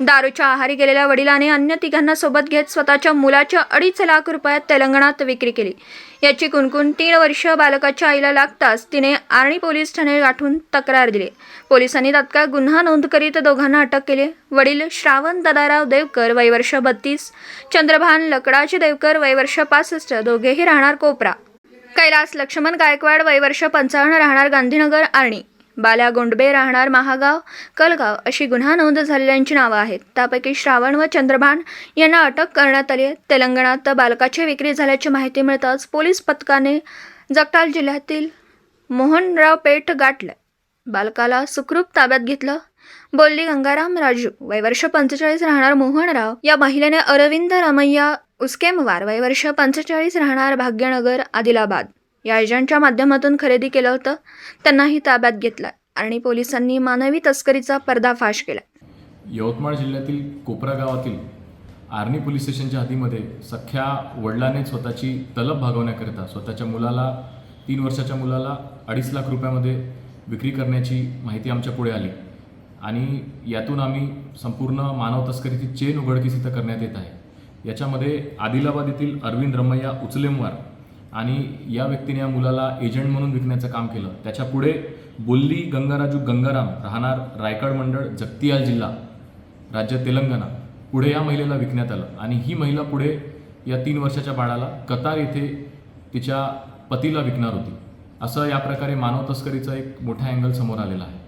दारूच्या आहारी गेलेल्या वडिलाने अन्य तिघांना सोबत घेत स्वतःच्या मुलाच्या अडीच लाख रुपयात तेलंगणात विक्री केली. याची कुणकुण तीन वर्ष बालकाच्या आईला लागताच तिने आर्णी पोलीस ठाणे गाठून तक्रार दिली. पोलिसांनी तात्काळ गुन्हा नोंद करीत दोघांना अटक केली. वडील श्रावण दादाराव देवकर वयवर्ष बत्तीस चंद्रभान लकडाचे देवकर वयवर्ष पासष्ट दोघेही राहणार कोपरा. कैलास लक्ष्मण गायकवाड वयवर्ष पंचावन्न राहणार गांधीनगर आर्णी. बाल्या गोंडबे राहणार महागाव कलगाव अशी गुन्हा नोंद झालेल्यांची नावं आहेत. त्यापैकी श्रावण व चंद्रभान यांना अटक करण्यात आली आहे. तेलंगणात बालकाची विक्री झाल्याची माहिती मिळताच पोलीस पथकाने जगताल जिल्ह्यातील मोहनराव पेठ गाठलं. बालकाला सुखरूप ताब्यात घेतलं. बोलली गंगाराम राजू वय वर्ष पंचेचाळीस राहणार मोहनराव. या महिलेने अरविंद रमैया उस्केमवार वय वर्ष पंचेचाळीस राहणार भाग्यनगर आदिलाबाद. या एजंटच्या माध्यमातून खरेदी केलं होतं. त्यांनाही ताब्यात घेतलं आणि पोलिसांनी मानवी तस्करीचा पर्दाफाश केला. यवतमाळ जिल्ह्यातील कोपरा गावातील आर्णी पोलीस स्टेशनच्या हद्दीमध्ये सख्या वडिलाने स्वतःची तलब भागवण्याकरिता स्वतःच्या मुलाला तीन वर्षाच्या मुलाला अडीच लाख रुपयामध्ये विक्री करण्याची माहिती आमच्या पुढे आली. आणि यातून आम्ही संपूर्ण मानव तस्करीची चेन उघडकीस इथं करण्यात येत आहे. याच्यामध्ये आदिलाबाद येथील अरविंद रमैया उचलेमवार आणि या व्यक्तीने या मुलाला एजंट म्हणून विकण्याचं काम केलं. त्याच्या पुढे बोल्ली गंगाराजू गंगाराम राहणार रायगड मंडळ जगतियाल जिल्हा राज्य तेलंगणा पुढे या महिलेला विकण्यात आलं. आणि ही महिला पुढे या तीन वर्षाच्या बाळाला कतार येथे तिच्या पतीला विकणार होती. असं या प्रकारे मानव तस्करीचा एक मोठा अँगल समोर आलेला आहे.